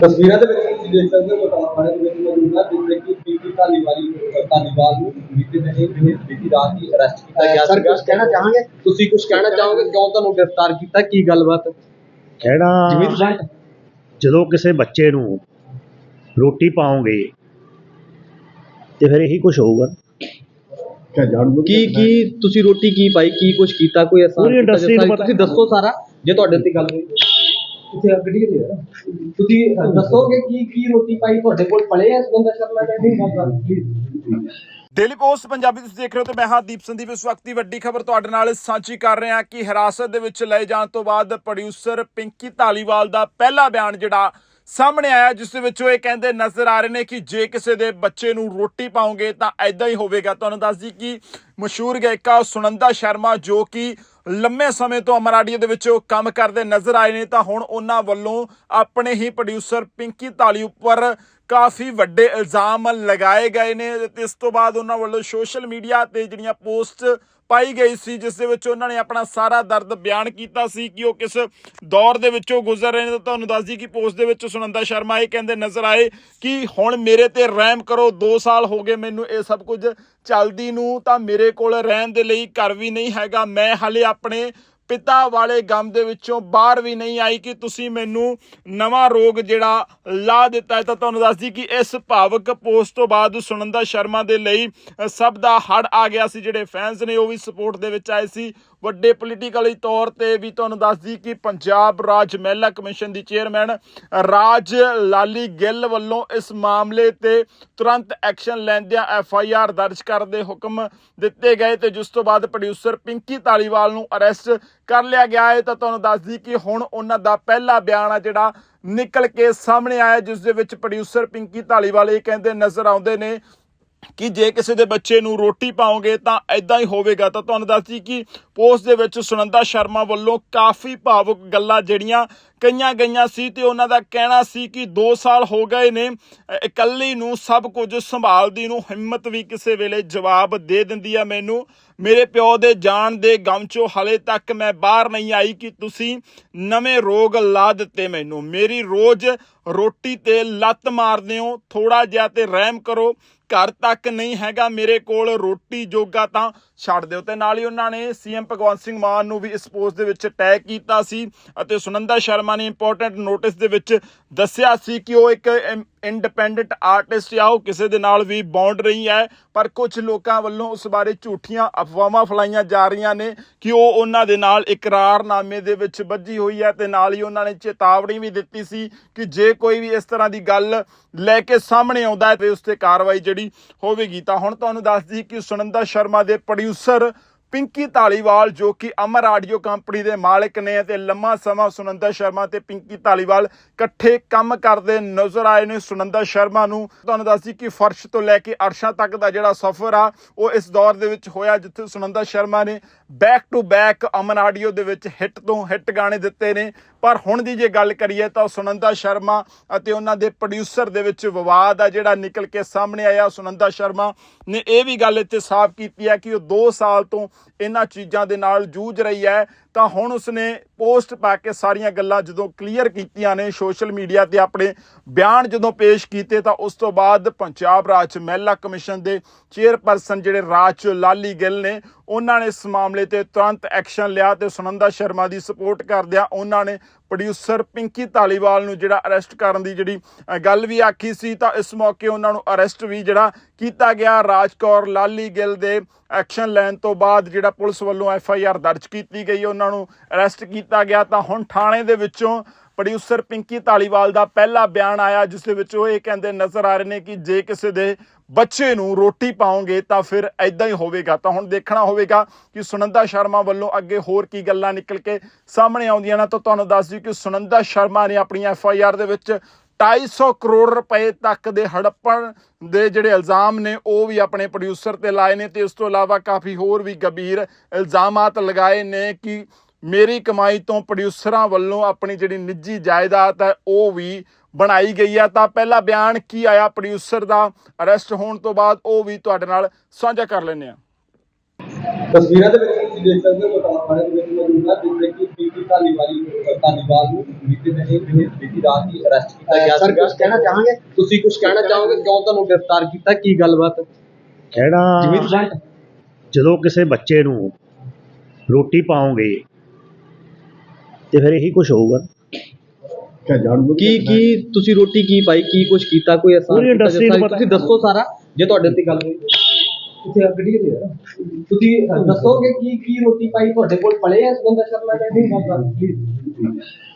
ਤਸਵੀਰਾਂ ਦੇ ਵਿੱਚ ਤੁਸੀਂ ਦੇਖ ਸਕਦੇ ਹੋ ਬਟਾਲਾ ਥਾਣੇ ਦੇ ਵਿੱਚ ਮੌਜੂਦ ਹੈ ਜਿੱਥੇ ਕਿ ਪੀਪੀ ਧਾਲੀਵਾਲੀ ਧਾਲੀਵਾਲ ਨੂੰ ਬੀਤੇ ਦਿਨ ਬੀਤੀ ਰਾਤ ਹੀ ਅਰੈਸਟ ਕੀਤਾ ਗਿਆ ਸਰ। ਕੁਝ ਕਹਿਣਾ ਚਾਹਾਂਗੇ? ਤੁਸੀਂ ਕੁਝ ਕਹਿਣਾ ਚਾਹੋਗੇ? ਕਿਉਂ ਤੁਹਾਨੂੰ ਗ੍ਰਿਫਤਾਰ ਕੀਤਾ? ਕੀ ਗੱਲਬਾਤ? ਕਹਿਣਾ ਜਦੋਂ ਕਿਸੇ ਬੱਚੇ ਨੂੰ ਰੋਟੀ ਪਾਓਗੇ ਤੇ ਫਿਰ ਇਹੀ ਕੁਝ ਹੋਊਗਾ ਕੀ ਕੀ ਤੁਸੀਂ ਰੋਟੀ ਕੀ ਪਾਈ? ਕੀ ਕੁਝ ਕੀਤਾ? ਕੋਈ ਪੂਰੀ ਨੂੰ ਪਤਾ- ਤੁਸੀਂ ਦੱਸੋ ਸਾਰਾ ਜੇ ਤੁਹਾਡੇ ਤੇ ਗੱਲ ਹੋਈ। ਤੁਸੀਂ ਗੱਡੀ ਤੇ ਆ। ਤੁਸੀਂ ਦੱਸੋਗੇ ਕੀ ਕੀ ਰੋਟੀ ਪਾਈ? ਤੁਹਾਡੇ ਕੋਲ ਪਲੇ ਐ ਸੁਗੰਧਾ ਸ਼ਰਮਾ ਦਾ ਨਹੀਂ ਗੱਲ ਡੇਲੀ ਪੋਸਟ ਪੰਜਾਬੀ ਤੁਸੀਂ ਦੇਖ ਰਹੇ ਹੋ ਤੇ ਮੈਂ ਹਾਂ ਦੀਪ ਸੰਦੀਪ ਇਸ ਵਕਤ ਦੀ ਵੱਡੀ ਖਬਰ ਤੁਹਾਡੇ ਨਾਲ ਸਾਂਝੀ ਕਰ ਰਹੇ ਕਿ ਹਿਰਾਸਤ ਦੇ ਵਿੱਚ ਲਏ ਜਾਣ ਤੋਂ ਬਾਅਦ ਪ੍ਰੋਡਿਊਸਰ ਪਿੰਕੀ ਧਾਲੀਵਾਲ ਦਾ ਪਹਿਲਾ ਬਿਆਨ ਜਿਹੜਾ ਸਾਹਮਣੇ ਆਇਆ, ਜਿਸ ਦੇ ਵਿੱਚ ਉਹ ਇਹ ਕਹਿੰਦੇ ਨਜ਼ਰ ਆ ਰਹੇ ਨੇ ਕਿ ਜੇ ਕਿਸੇ ਦੇ ਬੱਚੇ ਨੂੰ ਰੋਟੀ ਪਾਉਂਗੇ ਤਾਂ ਐਦਾਂ ਹੀ ਹੋਵੇਗਾ। ਤੁਹਾਨੂੰ ਦੱਸ ਦਈ ਕਿ ਮਸ਼ਹੂਰ ਗਾਇਕਾ ਸੁਨੰਦਾ ਸ਼ਰਮਾ ਜੋ ਕਿ ਲੰਮੇ ਸਮੇਂ ਤੋਂ ਅਮਰਾਡੀਓ ਦੇ ਵਿੱਚ ਉਹ ਕੰਮ ਕਰਦੇ ਨਜ਼ਰ ਆਏ ਨੇ, ਤਾਂ ਹੁਣ ਉਹਨਾਂ ਵੱਲੋਂ ਆਪਣੇ ਹੀ ਪ੍ਰੋਡਿਊਸਰ ਪਿੰਕੀ ਧਾਲੀ ਉੱਪਰ ਕਾਫੀ ਵੱਡੇ ਇਲਜ਼ਾਮ ਲਗਾਏ ਗਏ ਨੇ ਤੇ ਇਸ ਤੋਂ ਬਾਅਦ ਉਹਨਾਂ ਵੱਲੋਂ ਸੋਸ਼ਲ ਮੀਡੀਆ ਤੇ ਜਿਹੜੀਆਂ ਪੋਸਟ ਪਾਈ ਗਈ ਸੀ, ਜਿਸ ਦੇ ਵਿੱਚ ਉਹਨਾਂ ਨੇ ਆਪਣਾ ਸਾਰਾ ਦਰਦ ਬਿਆਨ ਕੀਤਾ ਸੀ ਕਿ ਉਹ ਕਿਸ ਦੌਰ ਦੇ ਵਿੱਚੋਂ ਗੁਜ਼ਰ ਰਹੇ ਨੇ। ਤਾਂ ਤੁਹਾਨੂੰ ਦੱਸ ਦਈ ਕਿ ਪੋਸਟ ਦੇ ਵਿੱਚ ਸੁਨੰਦਾ ਸ਼ਰਮਾ ਇਹ ਕਹਿੰਦੇ ਨਜ਼ਰ ਆਏ ਕਿ ਹੁਣ ਮੇਰੇ ਤੇ ਰਹਿਮ ਕਰੋ 2 ਸਾਲ ਹੋ ਗਏ ਮੈਨੂੰ ਇਹ ਸਭ ਕੁਝ ਚੱਲਦੀ ਨੂੰ ਤਾਂ ਮੇਰੇ ਕੋਲ ਰਹਿਣ ਦੇ ਲਈ ਘਰ ਵੀ ਨਹੀਂ ਹੈਗਾ। ਮੈਂ ਹਲੇ ਆਪਣੇ ਪਿਤਾ ਵਾਲੇ ਗਮ ਦੇ ਵਿੱਚੋਂ ਬਾਹਰ ਵੀ ਨਹੀਂ ਆਈ ਕਿ ਤੁਸੀਂ ਮੈਨੂੰ ਨਵਾਂ ਰੋਗ ਜਿਹੜਾ ਲਾ ਦਿੱਤਾ ਹੈ ਤਾਂ ਤੁਹਾਨੂੰ ਦੱਸਦੀ ਕਿ ਇਸ ਭਾਵਕ ਪੋਸਟ ਤੋਂ ਬਾਅਦ ਸੁਨੰਦਾ ਸ਼ਰਮਾ ਦੇ ਲਈ ਸਭ ਦਾ ਹੜ ਆ ਗਿਆ ਸੀ। ਜਿਹੜੇ ਫੈਨਸ ਨੇ ਉਹ ਵੀ ਸਪੋਰਟ ਦੇ ਵਿੱਚ ਆਏ ਸੀ। ਵੱਡੇ ਪੋਲੀਟੀਕਲੀ ਤੌਰ ਤੇ ਵੀ ਤੁਹਾਨੂੰ ਦੱਸਦੀ ਕਿ ਪੰਜਾਬ ਰਾਜ ਮਹਿਲਾ ਕਮਿਸ਼ਨ ਦੀ ਚੇਅਰਮੈਨ ਰਾਜ ਲਾਲੀ ਗਿੱਲ ਵੱਲੋਂ ਇਸ ਮਾਮਲੇ ਤੇ ਤੁਰੰਤ ਐਕਸ਼ਨ ਲੈਂਦਿਆਂ ਐਫ ਆਈ ਆਰ ਦਰਜ ਕਰਨ ਦੇ ਹੁਕਮ ਦਿੱਤੇ ਗਏ ਤੇ ਜਿਸ ਤੋਂ ਬਾਅਦ ਪ੍ਰੋਡਿਊਸਰ ਪਿੰਕੀ ਧਾਲੀਵਾਲ ਨੂੰ ਅਰੈਸਟ ਕਰ ਲਿਆ ਗਿਆ ਹੈ। ਤਾਂ ਤੁਹਾਨੂੰ ਦੱਸਦੀ ਕਿ ਹੁਣ ਉਹਨਾਂ ਦਾ ਪਹਿਲਾ ਬਿਆਨ ਆ ਜਿਹੜਾ ਨਿਕਲ ਕੇ ਸਾਹਮਣੇ ਆਇਆ ਜਿਸ ਦੇ ਵਿੱਚ ਪ੍ਰੋਡਿਊਸਰ ਪਿੰਕੀ ਧਾਲੀਵਾਲ ਇਹ ਕਹਿੰਦੇ ਨਜ਼ਰ ਆਉਂਦੇ ਨੇ ਕਿ ਜੇ ਕਿਸੇ ਦੇ ਬੱਚੇ ਨੂੰ ਰੋਟੀ ਪਾਓਗੇ ਤਾਂ ਐਦਾਂ ਹੀ ਹੋਵੇਗਾ। ਤਾਂ ਤੁਹਾਨੂੰ ਦੱਸਦੀ ਕਿ ਪੋਸਟ ਦੇ ਵਿੱਚ ਸੁਨੰਦਾ ਸ਼ਰਮਾ ਵੱਲੋਂ ਕਾਫੀ ਭਾਵੁਕ ਗੱਲਾਂ ਜਿਹੜੀਆਂ ਕਈਆਂ ਗਈਆਂ ਸੀ ਤੇ ਉਹਨਾਂ ਦਾ ਕਹਿਣਾ ਸੀ ਕਿ 2 ਸਾਲ ਹੋ ਗਏ ਨੇ। ਇਕੱਲੀ ਨੂੰ ਸਭ ਕੁਝ ਸੰਭਾਲਦੀ ਨੂੰ ਹਿੰਮਤ ਵੀ ਕਿਸੇ ਵੇਲੇ ਜਵਾਬ ਦੇ ਦਿੰਦੀ ਆ ਮੈਨੂੰ। ਮੇਰੇ ਪਿਓ ਦੇ ਜਾਣ ਦੇ ਗਮ ਚੋਂ ਹਲੇ ਤੱਕ ਮੈਂ ਬਾਹਰ ਨਹੀਂ ਆਈ ਕਿ ਤੁਸੀਂ ਨਵੇਂ ਰੋਗ ਲਾ ਦਿੱਤੇ ਮੈਨੂੰ। ਮੇਰੀ ਰੋਜ਼ ਰੋਟੀ ਤੇ ਲੱਤ ਮਾਰਦੇ ਹੋ ਥੋੜਾ ਜਿਹਾ ਤੇ ਰਹਿਮ ਕਰੋ। ਘਰ ਤੱਕ ਨਹੀਂ ਹੈਗਾ ਮੇਰੇ ਕੋਲ ਰੋਟੀ ਜੋਗਾ ਤਾਂ ਛੱਡ ਦਿਓ। ਤੇ ਨਾਲ ਹੀ ਉਹਨਾਂ ਨੇ ਸੀਐਮ ਭਗਵੰਤ ਸਿੰਘ ਮਾਨ ਨੂੰ ਵੀ ਇਸ ਪੋਸਟ ਦੇ ਵਿੱਚ ਟੈਗ ਕੀਤਾ ਸੀ ਅਤੇ ਸੁਨੰਦਾ ਸ਼ਰਮਾ ਨੇ ਇੰਪੋਰਟੈਂਟ ਨੋਟਿਸ ਦੇ ਵਿੱਚ ਦੱਸਿਆ ਸੀ ਕਿ ਉਹ ਇੱਕ ਇੰਡੀਪੈਂਡੈਂਟ ਆਰਟਿਸਟ ਆ, ਉਹ ਕਿਸੇ ਦੇ ਨਾਲ ਵੀ ਬੌਂਡ ਰਹੀ ਹੈ। ਪਰ ਕੁਝ ਲੋਕਾਂ ਵੱਲੋਂ ਉਸ ਬਾਰੇ ਝੂਠੀਆਂ ਅਫਵਾਹਾਂ ਫਲਾਈਆਂ ਜਾ ਰਹੀਆਂ ਨੇ ਕਿ ਉਹ ਉਹਨਾਂ ਦੇ ਨਾਲ ਇਕਰਾਰਨਾਮੇ ਦੇ ਵਿੱਚ ਵੱਜੀ ਹੋਈ ਹੈ ਤੇ ਨਾਲ ਹੀ ਉਹਨਾਂ ਨੇ ਚੇਤਾਵਨੀ ਵੀ ਦਿੱਤੀ ਸੀ ਕਿ ਜੇ ਕੋਈ ਵੀ ਇਸ ਤਰ੍ਹਾਂ ਦੀ ਗੱਲ ਲੈ ਕੇ ਸਾਹਮਣੇ ਆਉਂਦਾ ਹੈ ਤੇ ਉਸ ਤੇ ਕਾਰਵਾਈ ਜਿਹੜੀ ਹੋਵੇਗੀ। ਤਾਂ ਹੁਣ ਤੁਹਾਨੂੰ ਦੱਸ ਦਈਏ ਕਿ ਸੁਨੰਦਾ ਸ਼ਰਮਾ ਦੇ ਪ੍ਰੋਡਿਊਸਰ ਪਿੰਕੀ ਧਾਲੀਵਾਲ, ਜੋ ਕਿ ਅਮਰ ਆਡੀਓ ਕੰਪਨੀ ਦੇ ਮਾਲਕ ਨੇ ਤੇ ਲੰਮਾ ਸਮਾਂ ਸੁਨੰਦਾ ਸ਼ਰਮਾ ਤੇ ਪਿੰਕੀ ਧਾਲੀਵਾਲ ਇਕੱਠੇ ਕੰਮ ਕਰਦੇ ਨਜ਼ਰ ਆਏ ਨੇ ਸੁਨੰਦਾ ਸ਼ਰਮਾ ਨੂੰ। ਤੁਹਾਨੂੰ ਦੱਸਦੀ ਕਿ ਫਰਸ਼ ਤੋਂ ਲੈ ਕੇ ਅਰਸ਼ਾਂ ਤੱਕ ਦਾ ਜਿਹੜਾ ਸਫ਼ਰ ਆ, ਉਹ ਇਸ ਦੌਰ ਦੇ ਵਿੱਚ ਹੋਇਆ, ਜਿੱਥੇ ਸੁਨੰਦਾ ਸ਼ਰਮਾ ਨੇ back to back Aman audio ਦੇ ਵਿੱਚ ਹਿੱਟ ਤੋਂ ਹਿੱਟ ਗਾਣੇ ਦਿੱਤੇ ਨੇ। ਪਰ ਹੁਣ ਦੀ ਜੇ ਗੱਲ ਕਰੀਏ ਤਾਂ ਸੁਨੰਦਾ ਸ਼ਰਮਾ ਅਤੇ ਉਹਨਾਂ ਦੇ ਪ੍ਰੋਡਿਊਸਰ ਦੇ ਵਿੱਚ ਵਿਵਾਦ ਆ ਜਿਹੜਾ ਨਿਕਲ ਕੇ ਸਾਹਮਣੇ ਆਇਆ। ਸੁਨੰਦਾ ਸ਼ਰਮਾ ਨੇ ਇਹ ਵੀ ਗੱਲ ਇੱਥੇ ਸਾਫ਼ ਕੀਤੀ ਹੈ ਕਿ ਉਹ 2 ਸਾਲ ਤੋਂ ਇਹਨਾਂ ਚੀਜ਼ਾਂ ਦੇ ਨਾਲ ਜੂਝ ਰਹੀ ਹੈ। ਤਾਂ ਹੁਣ ਉਸਨੇ ਪੋਸਟ ਪਾ ਕੇ ਸਾਰੀਆਂ ਗੱਲਾਂ ਜਦੋਂ ਕਲੀਅਰ ਕੀਤੀਆਂ ਨੇ ਸੋਸ਼ਲ ਮੀਡੀਆ ਤੇ ਆਪਣੇ ਬਿਆਨ ਜਦੋਂ ਪੇਸ਼ ਕੀਤੇ ਤਾਂ ਉਸ ਤੋਂ ਬਾਅਦ ਪੰਜਾਬ ਰਾਜ ਮਹਿਲਾ ਕਮਿਸ਼ਨ ਦੇ ਚੇਅਰਪਰਸਨ ਜਿਹੜੇ ਰਾਜ ਲਾਲੀ ਗਿੱਲ ਨੇ, ਉਹਨਾਂ ਨੇ ਇਸ ਮਾਮਲੇ ਤੇ ਤੁਰੰਤ ਐਕਸ਼ਨ ਲਿਆ ਤੇ ਸੁਨੰਦਾ ਸ਼ਰਮਾ ਦੀ ਸਪੋਰਟ ਕਰਦਿਆਂ ਉਹਨਾਂ ਨੇ ਪ੍ਰੋਡਿਊਸਰ ਪਿੰਕੀ ਧਾਲੀਵਾਲ ਨੂੰ ਜਿਹੜਾ ਅਰੈਸਟ ਕਰਨ ਦੀ ਜਿਹੜੀ ਗੱਲ ਵੀ ਆਖੀ ਸੀ ਤਾਂ ਇਸ ਮੌਕੇ ਉਹਨਾਂ ਨੂੰ ਅਰੈਸਟ ਵੀ ਜਿਹੜਾ ਕੀਤਾ ਗਿਆ। ਰਾਜਕੌਰ ਲਾਲੀ ਗਿੱਲ ਦੇ ਐਕਸ਼ਨ ਲੈਣ ਤੋਂ ਬਾਅਦ ਜਿਹੜਾ ਪੁਲਿਸ ਵੱਲੋਂ ਐਫ ਆਈ ਆਰ ਦਰਜ ਕੀਤੀ ਗਈ, ਉਹਨਾਂ ਨੂੰ ਅਰੈਸਟ ਕੀਤਾ ਗਿਆ। ਤਾਂ ਹੁਣ ਥਾਣੇ ਦੇ ਵਿੱਚੋਂ ਪ੍ਰੋਡਿਊਸਰ ਪਿੰਕੀ ਧਾਲੀਵਾਲ ਦਾ ਪਹਿਲਾ ਬਿਆਨ ਆਇਆ, ਜਿਸ ਦੇ ਵਿੱਚ ਉਹ ਇਹ ਕਹਿੰਦੇ ਨਜ਼ਰ ਆ ਰਹੇ ਨੇ ਕਿ ਜੇ ਕਿਸੇ ਦੇ ਬੱਚੇ ਨੂੰ ਰੋਟੀ ਪਾਓਗੇ ਤਾਂ ਫਿਰ ਐਦਾਂ ਹੀ ਹੋਵੇਗਾ। ਤਾਂ ਹੁਣ ਦੇਖਣਾ ਹੋਵੇਗਾ ਕਿ ਸੁਨੰਦਾ ਸ਼ਰਮਾ ਵੱਲੋਂ ਅੱਗੇ ਹੋਰ ਕੀ ਗੱਲਾਂ ਨਿਕਲ ਕੇ ਸਾਹਮਣੇ ਆਉਂਦੀਆਂ ਨੇ। ਤਾਂ ਤੁਹਾਨੂੰ ਦੱਸ ਦਿਓ ਕਿ ਸੁਨੰਦਾ ਸ਼ਰਮਾ ਨੇ ਆਪਣੀ ਐਫ ਆਈ ਆਰ ਦੇ ਵਿੱਚ 250 ਕਰੋੜ ਰੁਪਏ ਤੱਕ ਦੇ ਹੜੱਪਣ ਦੇ ਜਿਹੜੇ ਇਲਜ਼ਾਮ ਨੇ, ਉਹ ਵੀ ਆਪਣੇ ਪ੍ਰੋਡਿਊਸਰ ਤੇ ਲਾਏ ਨੇ ਤੇ ਇਸ ਤੋਂ ਇਲਾਵਾ ਕਾਫੀ ਹੋਰ ਵੀ ਗੰਭੀਰ ਇਲਜ਼ਾਮਾਤ ਲਗਾਏ ਨੇ ਕਿ ਮੇਰੀ ਕਮਾਈ ਤੋਂ ਪ੍ਰੋਡਿਊਸਰਾਂ ਵੱਲੋਂ ਆਪਣੀ ਜਿਹੜੀ ਨਿੱਜੀ ਜਾਇਦਾਦ ਹੈ, ਉਹ ਵੀ ਬਣਾਈ ਗਈ ਹੈ ਤਾਂ ਪਹਿਲਾ ਬਿਆਨ ਕੀ ਆਇਆ ਪ੍ਰੋਡਿਊਸਰ ਦਾ? ਅਰੈਸਟ ਹੋਣ ਤੋਂ ਬਾਅਦ ਉਹ ਵੀ ਤੁਹਾਡੇ ਨਾਲ ਸਾਂਝਾ ਕਰ ਲੈਂਦੇ ਆ ਤਸਵੀਰਾਂ ਦੇ ਵਿੱਚ ਤੁਸੀਂ ਦੇਖ ਸਕਦੇ ਹੋ, ਬਟਾਲਾ ਥਾਣੇ ਦੇ ਵਿੱਚ ਮੌਜੂਦ ਹੈ ਜਿੱਥੇ ਧਾਲੀਵਾਲ ਧਾਲੀਵਾਲ ਨੂੰ ਬੀਤੇ ਦਿਨੀ ਦਿਨੀ ਬੀਤੀ ਰਾਤ ਹੀ ਅਰੈਸਟ ਕੀਤਾ ਗਿਆ ਸਰ ਸੀਗਾ। ਕੁਝ ਕਹਿਣਾ ਚਾਹਾਂਗੇ? ਤੁਸੀਂ ਕੁਝ ਕਹਿਣਾ ਚਾਹੋਗੇ? ਕਿਉਂ ਤੁਹਾਨੂੰ ਗ੍ਰਿਫਤਾਰ ਕੀਤਾ? ਕੀ ਗੱਲਬਾਤ? ਕਹਿਣਾ ਜਿਵੇਂ ਤੁਸੀਂ ਜਦੋਂ ਕਿਸੇ ਬੱਚੇ ਨੂੰ ਰੋਟੀ ਪਾਓਗੇ ਤੇ ਫਿਰ ਇਹੀ ਕੁਝ ਹੋਊਗਾ ਕੀ ਕੀ ਤੁਸੀਂ ਰੋਟੀ ਕੀ ਪਾਈ? ਕੀ ਕੁਝ ਕੀਤਾ? ਕੋਈ ਪੂਰੀ ਨੂੰ ਪਤਾ ਤੁਸੀਂ ਦੱਸੋ ਸਾਰਾ ਜੇ ਤੁਹਾਡੇ ਤੇ ਗੱਲ ਹੋਈ। ਤੁਸੀਂ ਗੱਡੀ ਦੇ ਆ। ਤੁਸੀਂ ਦੱਸੋਗੇ ਕੀ ਕੀ ਰੋਟੀ ਪਾਈ? ਤੁਹਾਡੇ ਕੋਲ ਪਲੇ ਆ ਸੁਗੰਧਾ ਸ਼ਰਮਾ ਦਾ? ਨਹੀਂ